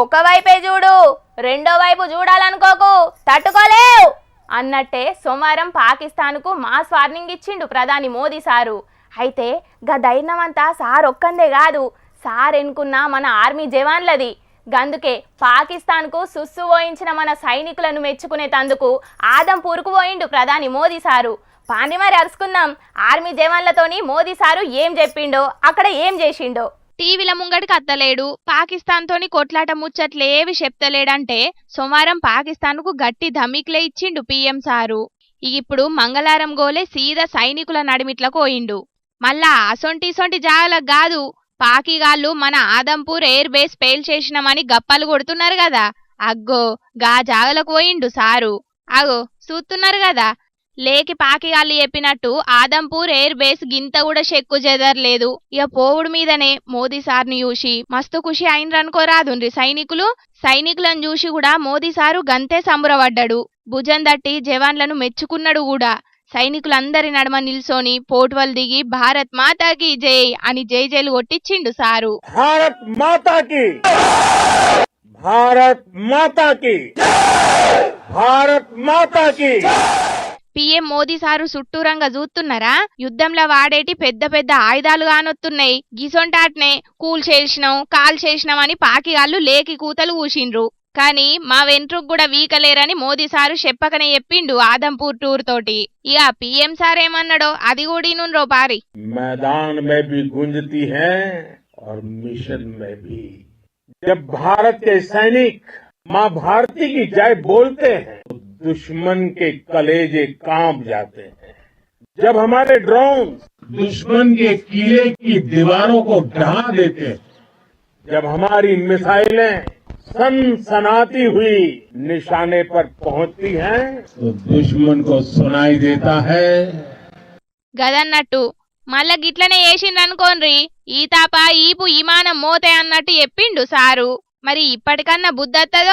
ఒకవైపే చూడు రెండో వైపు చూడాలనుకోకు తట్టుకోలేవు అన్నట్టే సోమవారం పాకిస్తాన్కు మాస్ వార్నింగ్ ఇచ్చిండు ప్రధాని మోదీ సారు. అయితే గా ధైర్యం అంతా సార్ ఒక్కందే కాదు సార్ ఎన్నుకున్న మన ఆర్మీ జవాన్లది. గందుకే పాకిస్తాన్కు సుస్సు పోయించిన మన సైనికులను మెచ్చుకునే తందుకు ఆదంపూర్కు పోయిండు ప్రధాని మోదీ సారు. పాండిమారి అరుచుకుందాం ఆర్మీ జవాన్లతోని మోదీ సారు ఏం చెప్పిండో అక్కడ ఏం చేసిండో. టీవీల ముంగడికి అత్తలేడు. పాకిస్తాన్తోని కొట్లాట కొట్లాట ముచ్చట్లేవి చెప్తలేడంటే సోమవారం పాకిస్తాన్కు గట్టి ధమిక్లే ఇచ్చిండు పీఎం సారు. ఇప్పుడు మంగళారం గోలే సీదా సైనికుల నడిమిట్ల పోయిండు మళ్ళా అసొంటి ఇసొంటి జాగలకు కాదు పాకిగాళ్ళు మన ఆదంపూర్ ఎయిర్ బేస్ పేల్ చేసినామని గప్పాలు కొడుతున్నారు కదా అగ్గో గా జాగలకు పోయిండు సారు. అగో చూస్తున్నారు కదా లేకి పాకిగాళ్ళు చెప్పినట్టు ఆదంపూర్ ఎయిర్ బేస్ గింత కూడా చెక్కు చెదరలేదు. ఇక పోవుడు మీదనే మోదీ సార్ని చూసి మస్తు ఖుషి అయినరనుకోరాదుండ్రి సైనికులు. సైనికులను చూసి కూడా మోదీ సారు గంతే సంబరపడ్డాడు. భుజం దట్టి జవాన్లను మెచ్చుకున్నాడు కూడా. సైనికులందరి నడమ నిల్సోని పోట్వల్ దిగి భారత్ మాతాకి జై అని జై జైలు కొట్టించిండు సారు. భారత్ మాతాకి! భారత్ మాతాకి! భారత్ మాతాకి! పిఎం మోదీ సారు చుట్టూరంగా చూస్తున్నారా యుద్ధంలో వాడేటి పెద్ద పెద్ద ఆయుధాలు కానొత్తున్నాయి గిసొంటాట్నే కూల్ చేసినాం కాల్ చేసినాం అని పాకిగాళ్ళు లేకి కూతలు కూసిండ్రు కానీ మా వెంట్రుకు కూడా వీకలేరని మోదీ సారు చెప్పకనే చెప్పిండు ఆదంపూర్ టూర్ తోటి ఇక పిఎం సార్ ఏమన్నాడో అది కూడా ఇనుండ్రో పారి मैदान में भी गूंजती है और मिशन में भी जब भारत के सैनिक माँ भारती की जय बोलते हैं तो दुश्मन के कलेजे कांप जाते हैं जब हमारे ड्रोन दुश्मन के किले की दीवारों को ढहा देते हैं जब हमारी मिसाइलें सनसनाती हुई निशाने पर पहुंचती हैं तो दुश्मन को सुनाई देता है గదన్నట్టు మళ్ళా గిట్లనే చేసిండ్రనుకోన్రి ఈ తాప ఈపు ఇమానం మోతే అన్నట్టు చెప్పిండు సారు మరి ఇప్పటికన్నా బుద్ధత్తదో